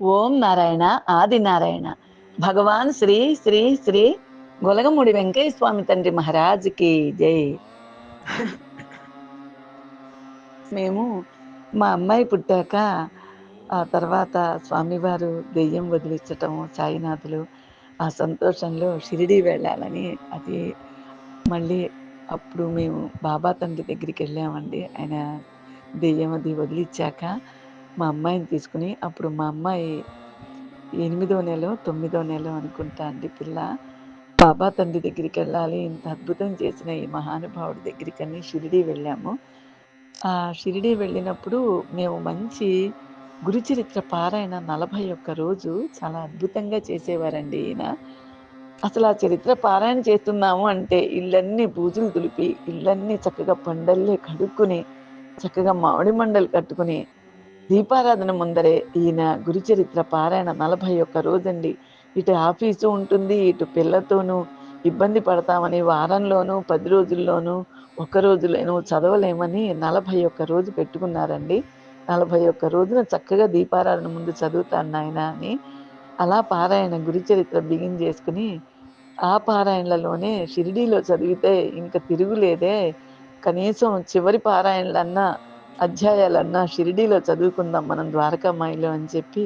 ఓం నారాయణ ఆది నారాయణ. భగవాన్ శ్రీ శ్రీ శ్రీ గొలగముడి వెంకయ్య స్వామి తండ్రి మహారాజుకి జై. మేము మా అమ్మాయి పుట్టాక ఆ తర్వాత స్వామివారు దెయ్యం వదిలించటం సాయినాథులు ఆ సంతోషంలో షిరిడి వెళ్ళాలని అది మళ్ళీ అప్పుడు మేము బాబా తండ్రి దగ్గరికి వెళ్ళామండి. ఆయన దెయ్యం అది వదిలిచ్చాక మా అమ్మాయిని తీసుకుని అప్పుడు మా అమ్మాయి ఎనిమిదో నెల తొమ్మిదో నెల అనుకుంటా అండి పిల్ల. బాబా తండ్రి దగ్గరికి వెళ్ళాలి. ఇంత అద్భుతం చేసిన ఈ మహానుభావుడి దగ్గరికి అని షిరిడి వెళ్ళాము. ఆ షిరిడి వెళ్ళినప్పుడు మేము మంచి గురుచరిత్ర పారాయణ నలభై ఒక్క రోజు చాలా అద్భుతంగా చేసేవారండి ఈయన. అసలు ఆ చరిత్ర పారాయణ చేస్తున్నాము అంటే ఇళ్ళన్నీ పూజలు దులిపి ఇళ్ళన్నీ చక్కగా పండల్లే కడుక్కుని చక్కగా మామిడి మండలు కట్టుకుని దీపారాధన ముందరే ఈయన గురుచరిత్ర పారాయణ నలభై ఒక్క రోజండి. ఇటు ఆఫీసు ఉంటుంది ఇటు పిల్లతోనూ ఇబ్బంది పడతామని వారంలోనూ పది రోజుల్లోనూ ఒక్క రోజులోనూ చదవలేమని నలభై ఒక్క రోజు పెట్టుకున్నారండి. నలభై ఒక్క రోజున చక్కగా దీపారాధన ముందు చదువుతాను నాయన అని అలా పారాయణ గురుచరిత్ర బిగిన్ చేసుకుని ఆ పారాయణలలోనే షిరిడీలో చదివితే ఇంకా తిరుగులేదే. కనీసం చివరి పారాయణలన్నా అధ్యాయాలన్నా షిరిడీలో చదువుకుందాం మనం ద్వారకామాయిలో అని చెప్పి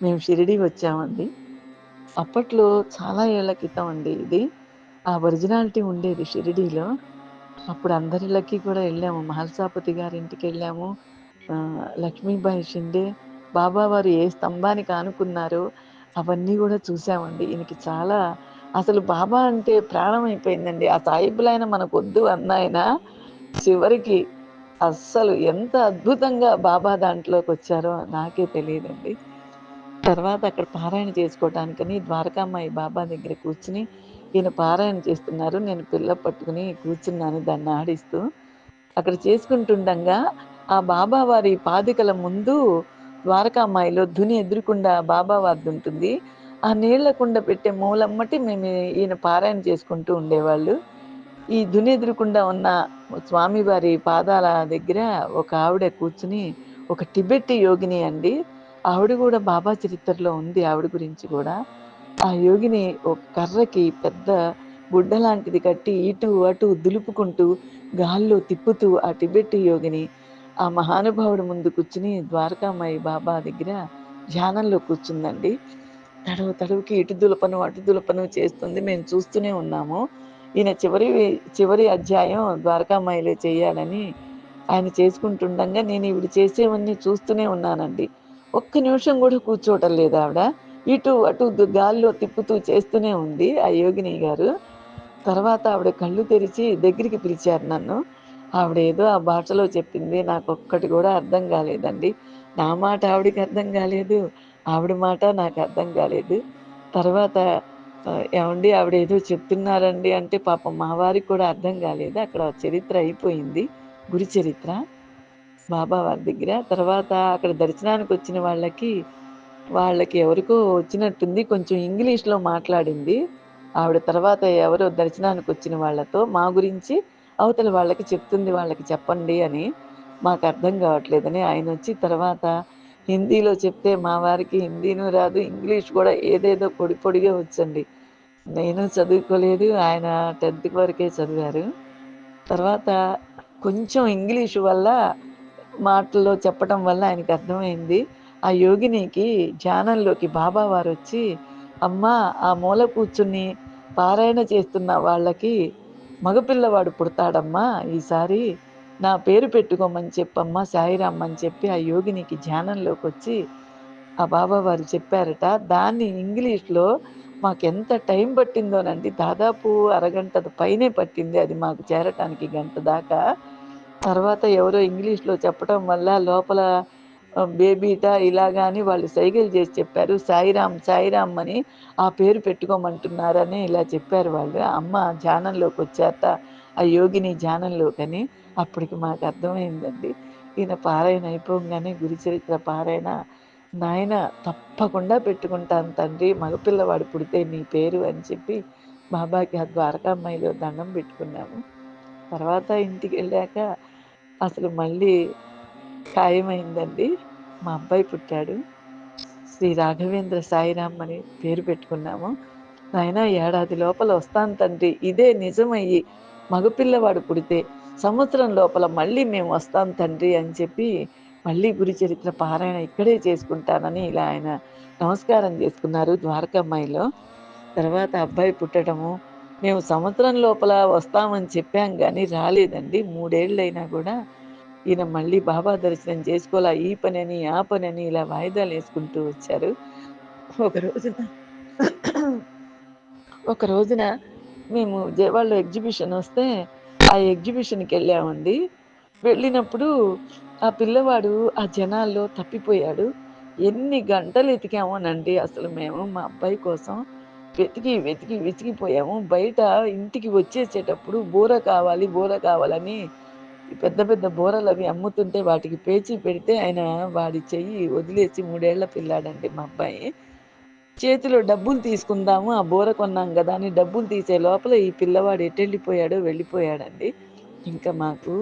మేము షిరిడీ వచ్చామండి. అప్పట్లో చాలా ఏళ్ళ క్రితం అండి ఇది. ఆ ఒరిజినాలిటీ ఉండేది షిరిడీలో. అప్పుడు అందరిలోకి కూడా వెళ్ళాము. మహల్సాపతి గారింటికి వెళ్ళాము. లక్ష్మీబాయి షిండే బాబా వారు ఏ స్తంభానికి ఆనుకున్నారో అవన్నీ కూడా చూసామండి. ఈయనకి చాలా అసలు బాబా అంటే ప్రాణం అయిపోయిందండి. ఆ సాయిబులైన మనకు వద్దు అన్నాయన చివరికి అస్సలు ఎంత అద్భుతంగా బాబా దాంట్లోకి వచ్చారో నాకే తెలియదండి. తర్వాత అక్కడ పారాయణ చేసుకోవటానికని ద్వారకామాయి బాబా దగ్గర కూర్చుని ఈయన పారాయణ చేస్తున్నారు. నేను పిల్ల పట్టుకుని కూర్చున్నాను దాన్ని ఆడిస్తూ. అక్కడ చేసుకుంటుండగా ఆ బాబా వారి పాదికల ముందు ద్వారకామాయిలో ధుని ఎదురుకుండా బాబా వారిది ఉంటుంది. ఆ నీళ్ళ కుండ పెట్టే మూలమ్మటి మేము ఈయన పారాయణ చేసుకుంటూ ఉండేవాళ్ళు. ఈ ధుని ఎదురుకుండా ఉన్న స్వామివారి పాదాల దగ్గర ఒక ఆవిడ కూర్చుని ఒక టిబెట్ యోగిని అండి. ఆవిడ కూడా బాబా చరిత్రలో ఉంది ఆవిడ గురించి కూడా. ఆ యోగిని ఒక కర్రకి పెద్ద గుడ్డ లాంటిది కట్టి ఇటు అటు దులుపుకుంటూ గాల్లో తిప్పుతూ ఆ టిబెట్ యోగిని ఆ మహానుభావుడి ముందు కూర్చుని ద్వారకామాయి బాబా దగ్గర ధ్యానంలో కూర్చుందండి. తడవు తడవుకి ఇటు దులపను అటు దులపను చేస్తుంది. మేము చూస్తూనే ఉన్నాము. ఈయన చివరి చివరి అధ్యాయం ద్వారకామాయిలో చేయాలని ఆయన చేసుకుంటుండగా నేను ఇవి చేసేవన్నీ చూస్తూనే ఉన్నానండి. ఒక్క నిమిషం కూడా కూర్చోవటం లేదు ఆవిడ. ఇటు అటు గాల్లో తిప్పుతూ చేస్తూనే ఉంది ఆ యోగిని గారు. తర్వాత ఆవిడ కళ్ళు తెరిచి దగ్గరికి పిలిచారు నన్ను. ఆవిడ ఏదో ఆ భాషలో చెప్పింది నాకు ఒక్కటి కూడా అర్థం కాలేదండి. నా మాట ఆవిడకి అర్థం కాలేదు ఆవిడ మాట నాకు అర్థం కాలేదు. తర్వాత ఏమండి ఆవిడ ఏదో చెప్తున్నారండి అంటే పాపం మా వారికి కూడా అర్థం కాలేదు. అక్కడ చరిత్ర అయిపోయింది. గురి చరిత్ర. బాబా వారి దగ్గర. తర్వాత అక్కడ దర్శనానికి వచ్చిన వాళ్ళకి వాళ్ళకి ఎవరికో వచ్చినట్టుంది. కొంచెం ఇంగ్లీష్లో మాట్లాడింది. ఆవిడ తర్వాత ఎవరో దర్శనానికి వచ్చిన వాళ్ళతో మా గురించి అవతల వాళ్ళకి చెప్తుంది వాళ్ళకి చెప్పండి అని. మాకు అర్థం కావట్లేదని ఆయన వచ్చి తర్వాత హిందీలో చెప్తే మా వారికి హిందీను రాదు ఇంగ్లీష్ కూడా ఏదేదో పొడి పొడిగా వచ్చండి. నేను చదువుకోలేదు. ఆయన టెన్త్ వరకే చదివారు. తర్వాత కొంచెం ఇంగ్లీషు వల్ల మాటల్లో చెప్పడం వల్ల ఆయనకి అర్థమైంది. ఆ యోగినికి ధ్యానంలోకి బాబా వారు వచ్చి అమ్మ ఆ మూల కూర్చుని పారాయణ చేస్తున్న వాళ్ళకి మగపిల్లవాడు పుడతాడమ్మా. ఈసారి నా పేరు పెట్టుకోమని చెప్పమ్మా సాయిరామ్ అని చెప్పి ఆ యోగినికి ధ్యానంలోకి వచ్చి ఆ బాబా వారు చెప్పారట. దాన్ని ఇంగ్లీష్లో మాకు ఎంత టైం పట్టిందోనండి. దాదాపు అరగంట పైనే పట్టింది అది మాకు చేరటానికి గంట దాకా. తర్వాత ఎవరో ఇంగ్లీష్లో చెప్పడం వల్ల లోపల బేబీట ఇలాగా అని వాళ్ళు సైకిల్ చేసి చెప్పారు. సాయిరామ్ సాయిరామ్ అని ఆ పేరు పెట్టుకోమంటున్నారని ఇలా చెప్పారు వాళ్ళు. అమ్మ ధ్యానంలోకి వచ్చారట ఆ యోగిని ధ్యానంలోకని అప్పటికి మాకు అర్థమైందండి. ఈయన పారాయణ అయిపోగానే గురుచరిత్ర పారాయణ నాయన తప్పకుండా పెట్టుకుంటాను తండ్రి. మగపిల్లవాడు పుడితే నీ పేరు అని చెప్పి బాబాకి ఆ ద్వారకామ్మాయిలో దండం పెట్టుకున్నాము. తర్వాత ఇంటికి వెళ్ళాక అసలు మళ్ళీ ఖాయమైందండి. మా అబ్బాయి పుట్టాడు. శ్రీ రాఘవేంద్ర సాయిరామ్ అని పేరు పెట్టుకున్నాము. నాయన ఏడాది లోపల వస్తాను తండ్రి. ఇదే నిజమయ్యి మగపిల్లవాడు పుడితే సంవత్సరం లోపల మళ్ళీ మేము వస్తాం తండ్రి అని చెప్పి మళ్ళీ గురి చరిత్ర పారాయణ ఇక్కడే చేసుకుంటానని ఇలా ఆయన నమస్కారం చేసుకున్నారు ద్వారకమ్మాయిలో. తర్వాత అబ్బాయి పుట్టడము మేము సంవత్సరం లోపల వస్తామని చెప్పాం కానీ రాలేదండి. మూడేళ్ళైనా కూడా ఈయన మళ్ళీ బాబా దర్శనం చేసుకోవాలా ఈ పని అని ఆ పని అని ఇలా వాయిదాలు వేసుకుంటూ వచ్చారు. ఒక రోజున ఒక రోజున మేము జయవాడలో ఎగ్జిబిషన్ వస్తే ఆ ఎగ్జిబిషన్కి వెళ్ళామండి. వెళ్ళినప్పుడు ఆ పిల్లవాడు ఆ జనాల్లో తప్పిపోయాడు. ఎన్ని గంటలు ఎతికామోనండి అసలు మేము మా అబ్బాయి కోసం వెతికి వెతికి వెతికిపోయాము. బయట ఇంటికి వచ్చేసేటప్పుడు బూర కావాలి బూర కావాలని పెద్ద పెద్ద బూరలు అవి అమ్ముతుంటే వాటికి పేచి పెడితే ఆయన వాడి చెయ్యి వదిలేసి మూడేళ్ళ పిల్లాడండి మా అబ్బాయి. చేతిలో డబ్బులు తీసుకుందాము ఆ బూర కొన్నాం కదా అని డబ్బులు తీసే లోపల ఈ పిల్లవాడు ఎటెళ్ళిపోయాడో వెళ్ళిపోయాడండి. ఇంకా మాకు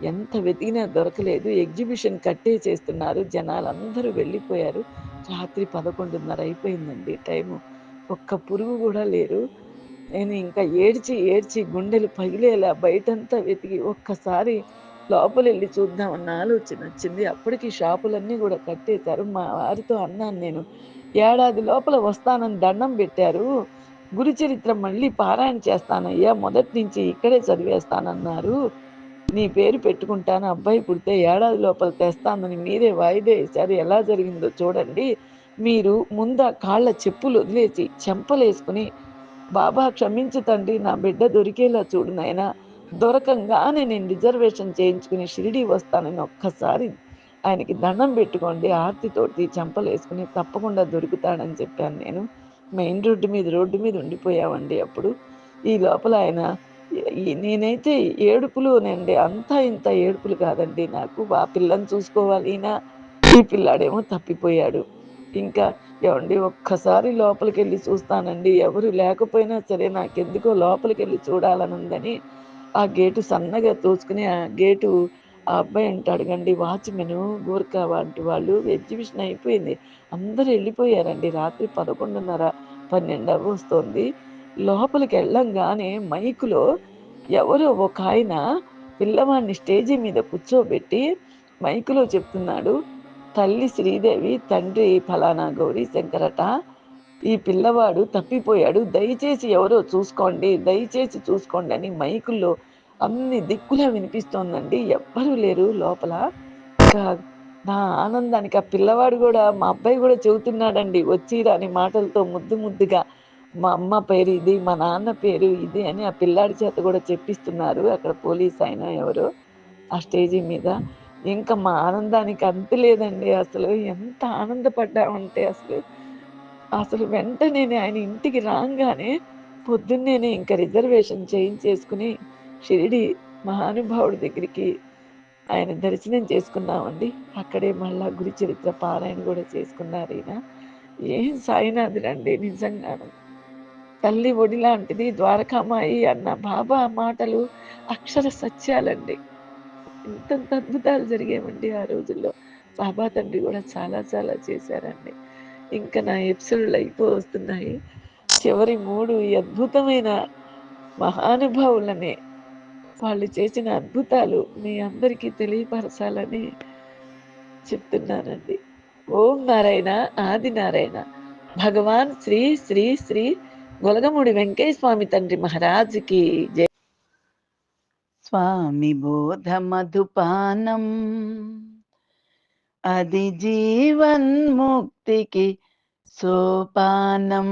ఎంత వెతికినా దొరకలేదు. ఎగ్జిబిషన్ కట్టే చేస్తున్నారు. జనాలు అందరూ వెళ్ళిపోయారు. రాత్రి పదకొండున్నర అయిపోయిందండి టైము. ఒక్క పురుగు కూడా లేరు నేను ఇంకా ఏడ్చి ఏడ్చి గుండెలు పగిలేలా బయటంతా వెతికి ఒక్కసారి లోపల వెళ్ళి చూద్దామన్న ఆలోచన వచ్చింది. అప్పటికి షాపులన్నీ కూడా కట్టేశారు. మా వారితో అన్నాను నేను ఏడాది లోపల వస్తానని దండం పెట్టారు. గురుచరిత్ర మళ్ళీ పారాయణ చేస్తానయ్యా. మొదటి నుంచి ఇక్కడే చదివేస్తానన్నారు. నీ పేరు పెట్టుకుంటాను. అబ్బాయి పుడితే ఏడాది లోపల తెస్తానని మీరే వాయిదే వేశారు. ఎలా జరిగిందో చూడండి. మీరు ముంద కాళ్ళ చెప్పులు వదిలేసి చెంపలేసుకుని బాబా క్షమించు తండ్రి నా బిడ్డ దొరికేలా చూడు నాయన. దొరకంగానే నేను రిజర్వేషన్ చేయించుకుని షిరిడి వస్తానని ఒక్కసారి ఆయనకి దండం పెట్టుకోండి. ఆర్తితోటి చెంపలేసుకుని తప్పకుండా దొరుకుతాడని చెప్పాను నేను. మెయిన్ రోడ్డు మీద రోడ్డు మీద ఉండిపోయామండి అప్పుడు. ఈ లోపల ఆయన నేనైతే ఏడుపులోనండి అంతా ఇంత ఏడుపులు కాదండి. నాకు ఆ పిల్లని చూసుకోవాలి ఈయన. ఈ పిల్లాడేమో తప్పిపోయాడు. ఇంకా ఏమండి ఒక్కసారి లోపలికి వెళ్ళి చూస్తానండి. ఎవరు లేకపోయినా సరే నాకెందుకో లోపలికి వెళ్ళి చూడాలని ఉందని ఆ గేటు సన్నగా తోసుకుని ఆ గేటు ఆ అబ్బాయి ఉంటాడు కండి వాచ్మెన్ గోర్ఖా వంటి వాళ్ళు ఎగ్జిబిషన్ అయిపోయింది. అందరూ వెళ్ళిపోయారండి. రాత్రి పదకొండున్నర పన్నెండు వస్తుంది లోపలికి వెళ్ళంగానే మైకులో ఎవరో ఒక ఆయన పిల్లవాడిని స్టేజీ మీద కూర్చోబెట్టి మైకులో చెప్తున్నాడు తల్లి శ్రీదేవి తండ్రి ఫలానా గౌరీ శంకరట ఈ పిల్లవాడు తప్పిపోయాడు దయచేసి ఎవరో చూసుకోండి దయచేసి చూసుకోండి అని మైకుల్లో అన్ని దిక్కులా వినిపిస్తోందండి. ఎవ్వరూ లేరు లోపల. నా ఆనందానికి ఆ పిల్లవాడు కూడా మా అబ్బాయి కూడా చెబుతున్నాడండి వచ్చిరా అని మాటలతో ముద్దు ముద్దుగా మా అమ్మ పేరు ఇది మా నాన్న పేరు ఇది అని ఆ పిల్లాడి చేత కూడా చెప్పిస్తున్నారు. అక్కడ పోలీస్ ఆయన ఎవరు ఆ స్టేజీ మీద. ఇంకా మా ఆనందానికి అంత లేదండి అసలు. ఎంత ఆనందపడ్డామంటే అసలు. అసలు వెంటనే ఆయన ఇంటికి రాగానే పొద్దున్నేనే ఇంకా రిజర్వేషన్ చేయించేసుకుని షిరిడి మహానుభావుడి దగ్గరికి ఆయన దర్శనం చేసుకున్నామండి. అక్కడే మళ్ళా గురి చరిత్ర పారాయణ కూడా చేసుకున్నారు ఈయన. ఏం సాయినాథుడండి నిజంగాను. తల్లి ఒడి లాంటిది ద్వారకామాయి అన్న బాబా మాటలు అక్షర సత్యాలండి. ఇంతంత అద్భుతాలు జరిగేవండి ఆ రోజుల్లో. బాబా తండ్రి కూడా చాలా చాలా చేశారండి. ఇంకా నా ఎపిసోడ్లు అయిపో వస్తున్నాయి. చివరి మూడు అద్భుతమైన మహానుభావులనే వాళ్ళు చేసిన అద్భుతాలు మీ అందరికీ తెలియపరచాలని చెప్తున్నానండి. ఓం నారాయణ ఆది నారాయణ. భగవాన్ శ్రీ శ్రీ శ్రీ గొలగముడి వెంకయ్య స్వామి తండ్రి మహారాజుకి జయ స్వామి బోధ మధుపానం అది జీవన్ముక్తికి సోపానం.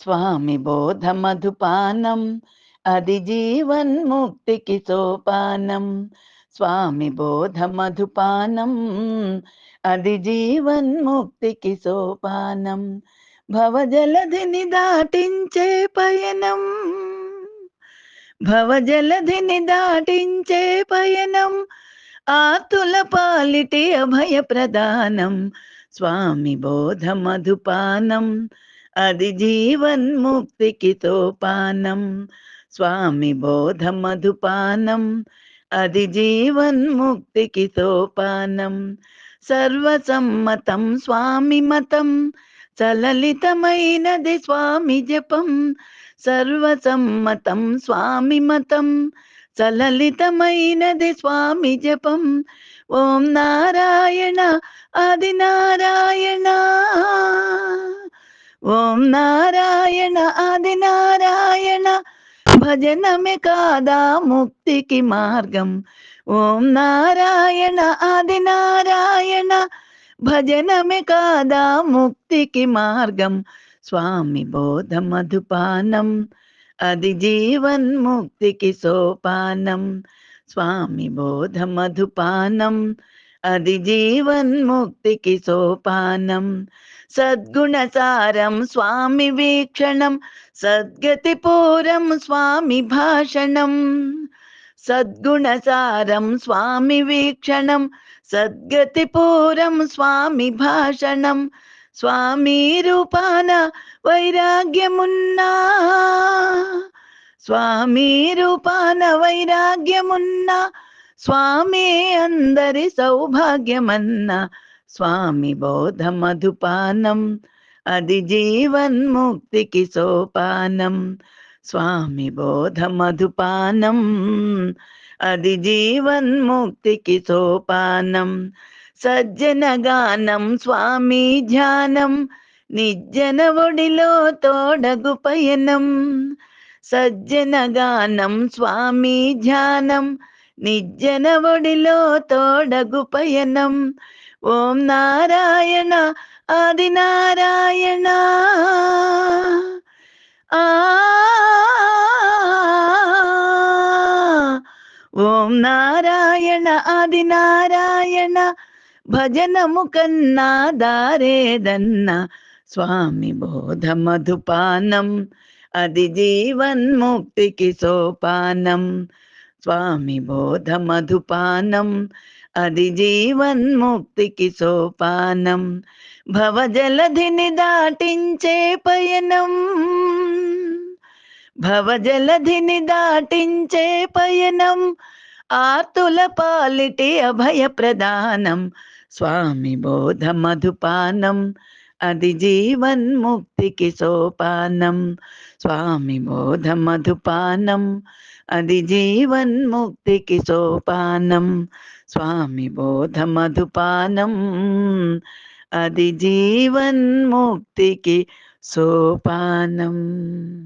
స్వామి బోధ మధుపానం అది జీవన్ముక్తికి సోపానం. స్వామి బోధ మధుపానం అది జీవన్ముక్తికి సోపానం. భవజలధిని దాటించే పయనం. భవజలధిని దాటించే పయనం. ఆతుల పాలిటి అభయ ప్రదానం. స్వామి బోధ మధుపానం. అది జీవన్ముక్తికి తోపానం. స్వామి బోధ మధుపానం. అది జీవన్ముక్తికి తోపానం. సర్వసమ్మతం స్వామి మతం. సలలితమైనది స్వామి జపం సర్వసమ్మతం స్వామి మతం. సలలితమైనది స్వామి జపం ఓం నారాయణ ఆది నారాయణ ఓం నారాయణ ఆది నారాయణ భజనమే కాదా ముక్తికి మార్గం. ఓం నారాయణ ఆది నారాయణ భజనమే కాదా ముక్తికి మార్గం స్వామి బోధ మధుపానం అది జీవన్ ముక్తికి సోపానం స్వామి బోధ మధుపానం అది జీవన్ ముక్తికి సోపానం సద్గుణసారం స్వామి వీక్షణం సద్గతి పూరం స్వామి భాషణం సద్గుణసారం స్వామి వీక్షణం సద్గతిపూరం స్వామి భాషణం. స్వామి రూపాన వైరాగ్యమున్నా స్వామి రూపాన వైరాగ్యమున్నా స్వామి అందరి సౌభాగ్యమన్న స్వామి బోధ మధుపానం అది జీవన్ముక్తికి సోపానం. స్వామి బోధ మధుపానం అది జీవన్ముక్తికి సోపానం. సజ్జన గానం స్వామి ధ్యానం నిజ్జన ఒడిలో తోడగు పయనం. సజ్జన గానం స్వామి ధ్యానం నిజ్జన ఒడిలో తోడగు పయనం. ఓం నారాయణ ఆది నారాయణ ఓం నారాయణ ఆది నారాయణ భజనము కన్నా దారేదన్న స్వామి బోధ మధుపానం అది జీవన్ముక్తికి సోపానం స్వామి బోధ మధుపానం అది జీవన్ముక్తికి సోపానం భవజలధిని దాటించే పయనం. భవజలధిని దాటించే పయనం ఆతుల పాలిటి అభయ ప్రదానం స్వామి బోధ మధుపానం అది జీవన్ముక్తికి సోపానం స్వామి బోధ మధుపానం అది జీవన్ముక్తికి సోపానం స్వామి బోధ మధుపానం అది జీవన్ముక్తికి సోపానం.